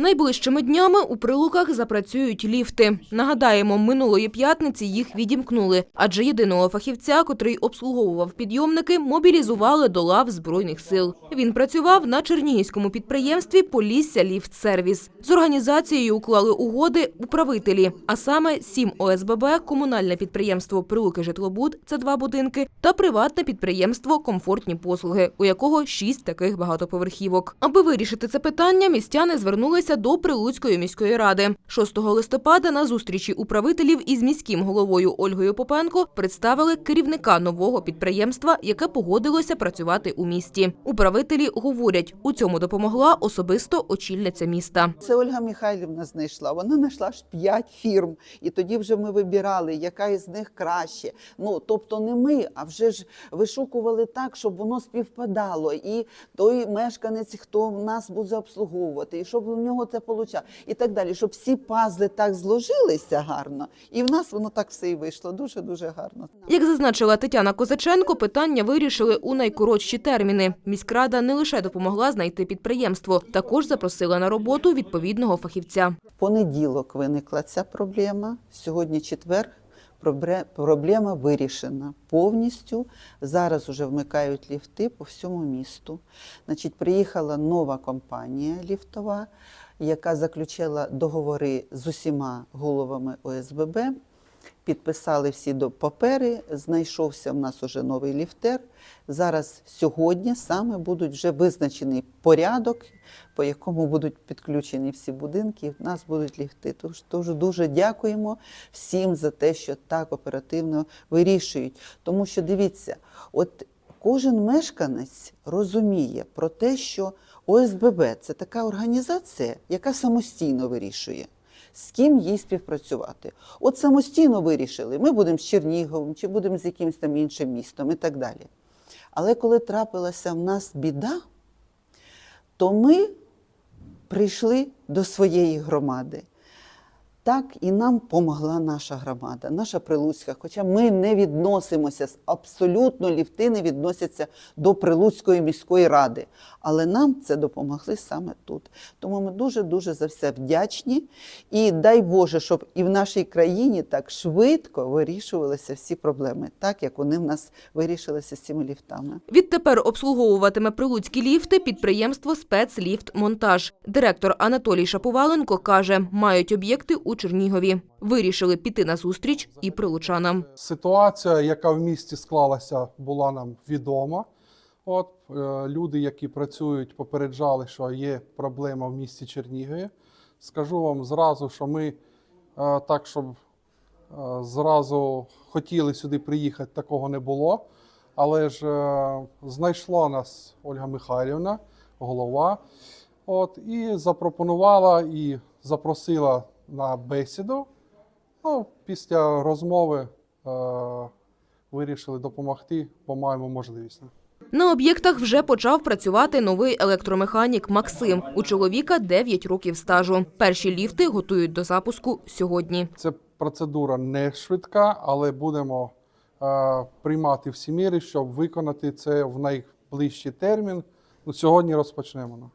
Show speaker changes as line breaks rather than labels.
Найближчими днями у прилуках запрацюють ліфти. Нагадаємо, минулої п'ятниці їх відімкнули, адже єдиного фахівця, котрий обслуговував підйомники, мобілізували до лав збройних сил. Він працював на чернігівському підприємстві Полісся Ліфт Сервіс. З організацією уклали угоди управителі, а саме сім ОСББ, комунальне підприємство Прилуки Житлобуд це два будинки, та приватне підприємство Комфортні послуги, у якого шість таких багатоповерхівок. Аби вирішити це питання, містяни звернулися до Прилуцької міської ради. 6 листопада на зустрічі управителів із міським головою Ольгою Попенко представили керівника нового підприємства, яке погодилося працювати у місті. Управителі говорять, у цьому допомогла особисто очільниця міста.
Це Ольга Михайлівна знайшла. Вона знайшла ж п'ять фірм, і тоді вже ми вибирали, яка із них краще. Ну тобто не ми, а вже ж вишукували так, щоб воно співпадало. І той мешканець, хто нас буде обслуговувати, і щоб у нього це получало, і так далі, щоб всі пазли так зложилися гарно, і в нас воно так все і вийшло. Дуже дуже гарно.
Як зазначила Тетяна Козаченко, питання вирішили у найкоротші терміни. Міськрада не лише допомогла знайти підприємство, також запросила на роботу відповідного фахівця.
Понеділок виникла ця проблема. Сьогодні четвер. Проблема вирішена повністю. Зараз вже вмикають ліфти по всьому місту. Значить, приїхала нова компанія ліфтова, яка заключила договори з усіма головами ОСББ. Підписали всі до папери, знайшовся в нас уже новий ліфтер. Зараз сьогодні саме будуть вже визначений порядок, по якому будуть підключені всі будинки, і в нас будуть ліфти. Тож дуже дуже дякуємо всім за те, що так оперативно вирішують. Тому що дивіться, от кожен мешканець розуміє про те, що ОСББ це така організація, яка самостійно вирішує. З ким їй співпрацювати? От самостійно вирішили, ми будемо з Черніговим, чи будемо з якимось там іншим містом і так далі. Але коли трапилася в нас біда, то ми прийшли до своєї громади. Так і нам помогла наша громада, наша Прилуцька. Хоча ми не відносимося, абсолютно ліфти не відносяться до Прилуцької міської ради. Але нам це допомогли саме тут. Тому ми дуже-дуже за все вдячні. І дай Боже, щоб і в нашій країні так швидко вирішувалися всі проблеми, так як вони в нас вирішилися з цими ліфтами.
Відтепер обслуговуватиме прилуцькі ліфти підприємство «Спецліфтмонтаж». Директор Анатолій Шаповаленко каже, мають об'єкти у Чернігові. Вирішили піти на зустріч і прилучанам.
Ситуація, яка в місті склалася, була нам відома. От е, люди, які працюють, попереджали, що є проблема в місті Чернігові. Скажу вам зразу, що ми е, так, щоб е, зразу хотіли сюди приїхати, такого не було. Але ж знайшла нас Ольга Михайлівна, голова, от, і запропонувала і запросила на бесіду. Ну, після розмови е, вирішили допомогти, бо маємо можливість.
На об'єктах вже почав працювати новий електромеханік Максим. У чоловіка 9 років стажу. Перші ліфти готують до запуску сьогодні.
Це процедура не швидка, але будемо е, приймати всі міри, щоб виконати це в найближчий термін. Ну, сьогодні розпочнемо.